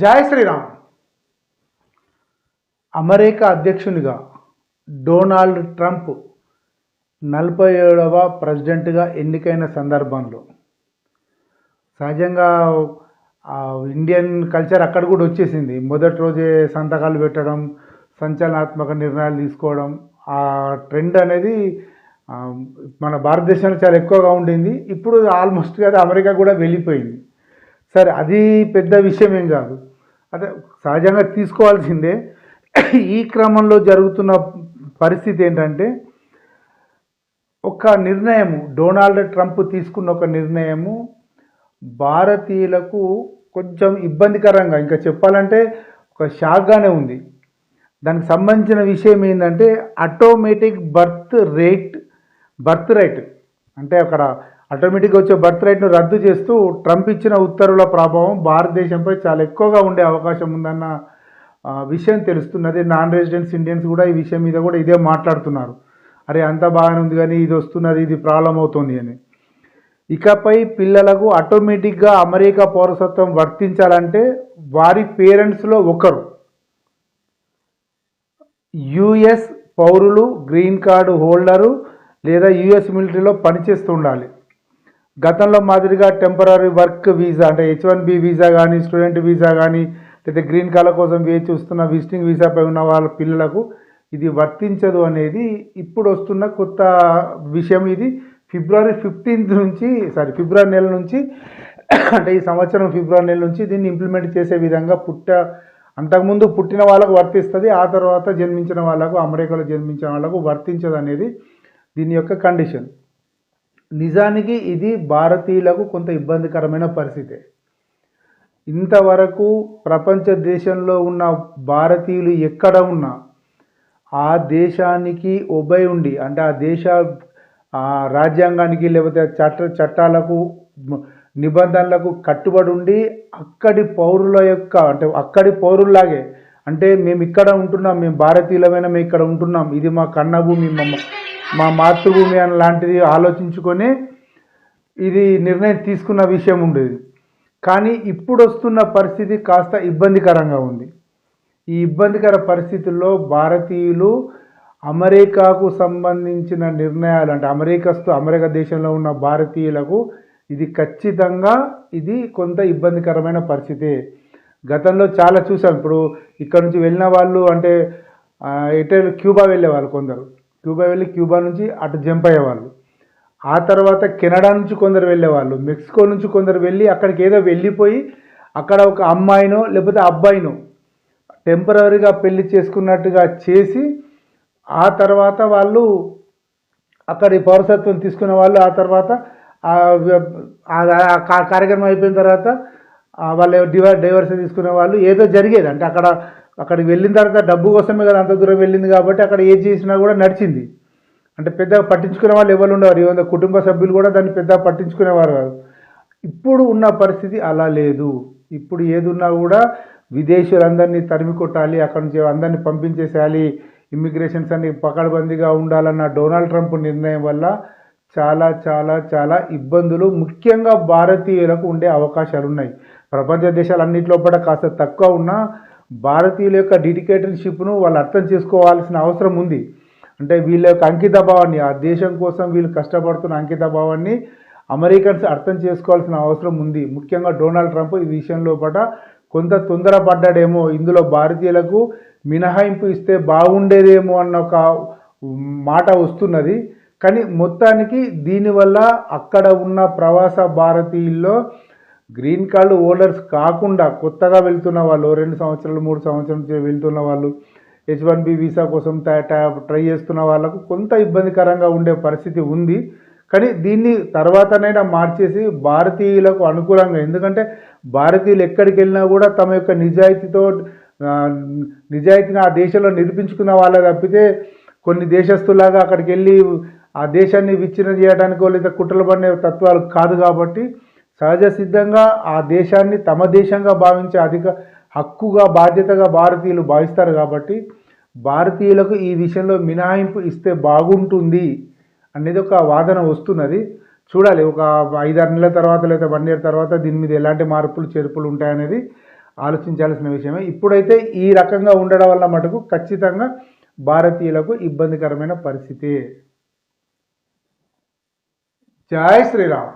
జై శ్రీరామ్. అమెరికా అధ్యక్షునిగా Donald Trump నలభై ఏడవ ప్రెసిడెంట్గా ఎన్నికైన సందర్భంలో. సహజంగా ఆ, ఇండియన్ కల్చర్ అక్కడ కూడా వచ్చేసింది. మొదటి రోజే సంతకాలు పెట్టడం సంచలనాత్మక నిర్ణయాలు తీసుకోవడం ఆ ట్రెండ్ అనేది మన భారతదేశంలో చాలా ఎక్కువగా ఉండింది. ఇప్పుడు ఆల్మోస్ట్ అది అమెరికా కూడా వెళ్ళిపోయింది. సరే అది పెద్ద విషయం ఏం కాదు. అదే సహజంగా తీసుకోవాల్సిందే. ఈ క్రమంలో జరుగుతున్న పరిస్థితి ఏంటంటే ఒక నిర్ణయము డొనాల్డ్ ట్రంప్ తీసుకున్న ఒక నిర్ణయము భారతీయులకు కొంచెం ఇబ్బందికరంగా ఇంకా చెప్పాలంటే ఒక షాక్గానే ఉంది. దానికి సంబంధించిన విషయం ఏంటంటే automatic birth rate birth right అంటే అక్కడ ఆటోమేటిక్గా వచ్చే బర్త్ రైట్ను రద్దు చేస్తూ ట్రంప్ ఇచ్చిన ఉత్తర్వుల ప్రభావం భారతదేశంపై చాలా ఎక్కువగా ఉండే అవకాశం ఉందన్న విషయం తెలుస్తున్నది నాన్ రెసిడెంట్స్ ఇండియన్స్ కూడా ఈ విషయం మీద కూడా ఇదే మాట్లాడుతున్నారు. అరే అంత బాగానే ఉంది కానీ ఇది వస్తున్నది ఇది ప్రాబ్లం అవుతుంది అని. ఇకపై పిల్లలకు ఆటోమేటిక్గా అమెరికా పౌరసత్వం వర్తించాలంటే వారి పేరెంట్స్లో ఒకరు. యుఎస్ పౌరులు గ్రీన్ కార్డు హోల్డరు లేదా యుఎస్ మిలిటరీలో పనిచేస్తూ ఉండాలి. గతంలో మాదిరిగా టెంపరీ వర్క్ వీసా అంటే హెచ్ వన్ బి వీసా కానీ స్టూడెంట్ వీసా కానీ లేదా గ్రీన్ కలర్ కోసం వేచి చూస్తున్న విజిటింగ్ వీసాపై ఉన్న వాళ్ళ పిల్లలకు ఇది వర్తించదు అనేది ఇప్పుడు వస్తున్న కొత్త విషయం ఇది. ఫిబ్రవరి ఫిఫ్టీన్త్ నుంచి సారీ ఫిబ్రవరి నెల నుంచి అంటే ఈ సంవత్సరం ఫిబ్రవరి నెల నుంచి దీన్ని ఇంప్లిమెంట్ చేసే విధంగా పుట్ట అంతకుముందు పుట్టిన వాళ్ళకు వర్తిస్తుంది ఆ తర్వాత జన్మించిన వాళ్ళకు అమెరికాలో జన్మించిన వాళ్ళకు వర్తించదు అనేది దీని యొక్క కండిషన్. నిజానికి ఇది భారతీయులకు కొంత ఇబ్బందికరమైన పరిస్థితి. ఇంతవరకు ప్రపంచ దేశంలో ఉన్న భారతీయులు ఎక్కడ ఉన్నా ఆ దేశానికి ఒబై ఉండి అంటే ఆ దేశ ఆ రాజ్యాంగానికి లేకపోతే చట్ట చట్టాలకు నిబంధనలకు కట్టుబడి ఉండి అక్కడి పౌరుల యొక్క అంటే అక్కడి పౌరుల్లాగే అంటే మేము ఇక్కడ ఉంటున్నాం మేము భారతీయులమైన మేము ఇక్కడ ఉంటున్నాం ఇది మా కన్నభూమి మా మా మాతృభూమి అని లాంటిది ఆలోచించుకొని ఇది నిర్ణయం తీసుకున్న విషయం ఉండేది. కానీ ఇప్పుడు వస్తున్న పరిస్థితి కాస్త ఇబ్బందికరంగా ఉంది. ఈ ఇబ్బందికర పరిస్థితుల్లో భారతీయులు అమెరికాకు సంబంధించిన నిర్ణయాలు అంటే అమెరికాస్తు అమెరికా దేశంలో ఉన్న భారతీయులకు ఇది ఖచ్చితంగా ఇది కొంత ఇబ్బందికరమైన పరిస్థితి. గతంలో చాలా చూసాం. ఇప్పుడు ఇక్కడ నుంచి వెళ్ళిన వాళ్ళు అంటే ఆ, ఎటు క్యూబా వెళ్ళేవాళ్ళు కొందరు. క్యూబా వెళ్ళి క్యూబా నుంచి అటు జంప్ అయ్యేవాళ్ళు. ఆ తర్వాత కెనడా నుంచి కొందరు వెళ్ళేవాళ్ళు. మెక్సికో నుంచి కొందరు వెళ్ళి అక్కడికి ఏదో వెళ్ళిపోయి అక్కడ ఒక అమ్మాయినో లేకపోతే అబ్బాయినో టెంపరీగా పెళ్ళి చేసుకున్నట్టుగా చేసి ఆ తర్వాత వాళ్ళు అక్కడి పౌరసత్వం తీసుకున్న వాళ్ళు ఆ తర్వాత కార్యక్రమం అయిపోయిన తర్వాత వాళ్ళు డివర్ డైవర్స్ తీసుకునే వాళ్ళు. ఏదో జరిగేది. అంటే అక్కడ అక్కడికి వెళ్ళిన తర్వాత డబ్బు కోసమే కదా అంత దూరం వెళ్ళింది కాబట్టి అక్కడ ఏది చేసినా కూడా నడిచింది. అంటే పెద్దగా పట్టించుకునే వాళ్ళు ఎవరు ఉండేవారు ఏమైనా కుటుంబ సభ్యులు కూడా దాన్ని పెద్దగా పట్టించుకునేవారు కాదు. ఇప్పుడు ఉన్న పరిస్థితి అలా లేదు. ఇప్పుడు ఏదున్నా కూడా విదేశీయులందరినీ తరిమి కొట్టాలి. అక్కడ నుంచి అందరినీ పంపించేసేయాలి. ఇమ్మిగ్రేషన్స్ అన్ని పకడ్బందీగా ఉండాలన్న డొనాల్డ్ ట్రంప్ నిర్ణయం వల్ల చాలా చాలా చాలా ఇబ్బందులు ముఖ్యంగా భారతీయులకు ఉండే అవకాశాలు ఉన్నాయి ప్రపంచ దేశాలన్నింటిలో కూడా కాస్త తక్కువ ఉన్నా భారతీయుల యొక్క డెడికేటర్షిప్ను వాళ్ళు అర్థం చేసుకోవాల్సిన అవసరం ఉంది. అంటే వీళ్ళ యొక్క అంకిత భావాన్ని ఆ దేశం కోసం వీళ్ళు కష్టపడుతున్న అంకిత భావాన్ని అమెరికన్స్ అర్థం చేసుకోవాల్సిన అవసరం ఉంది. ముఖ్యంగా డొనాల్డ్ ట్రంప్ ఈ విషయంలో పట కొంత తొందరపడ్డాడేమో. ఇందులో భారతీయులకు మినహాయింపు ఇస్తే బాగుండేదేమో అన్న ఒక మాట వస్తున్నది. కానీ మొత్తానికి దీనివల్ల అక్కడ ఉన్న ప్రవాస భారతీయుల్లో గ్రీన్ కార్డు హోల్డర్స్ కాకుండా కొత్తగా వెళ్తున్న వాళ్ళు రెండు సంవత్సరాలు మూడు సంవత్సరాల వెళ్తున్న వాళ్ళు హెచ్ వన్ బి వీసా కోసం ట్రై చేస్తున్న వాళ్ళకు కొంత ఇబ్బందికరంగా ఉండే పరిస్థితి ఉంది. కానీ దీన్ని తర్వాతనైనా మార్చేసి భారతీయులకు అనుకూలంగా ఎందుకంటే భారతీయులు ఎక్కడికి వెళ్ళినా కూడా తమ యొక్క నిజాయితీతో నిజాయితీని ఆ దేశంలో నిరూపించుకున్న వాళ్ళే తప్పితే కొన్ని దేశస్తులాగా అక్కడికి వెళ్ళి ఆ దేశాన్ని విచ్ఛిన్నం చేయడానికో లేదా కుట్రలు పడిన తత్వాలు కాదు కాబట్టి సహజ సిద్ధంగా ఆ దేశాన్ని తమ దేశంగా భావించే అధిక హక్కుగా బాధ్యతగా భారతీయులు భావిస్తారు కాబట్టి భారతీయులకు ఈ విషయంలో మినహాయింపు ఇస్తే బాగుంటుంది అనేది ఒక వాదన వస్తున్నది. చూడాలి ఒక ఐదారు నెలల తర్వాత లేదా వన్ ఇయర్ తర్వాత దీని మీద ఎలాంటి మార్పులు చేర్పులు ఉంటాయనేది ఆలోచించాల్సిన విషయమే. ఇప్పుడైతే ఈ రకంగా ఉండడం వల్ల మటుకు ఖచ్చితంగా భారతీయులకు ఇబ్బందికరమైన పరిస్థితి. జై శ్రీరామ్.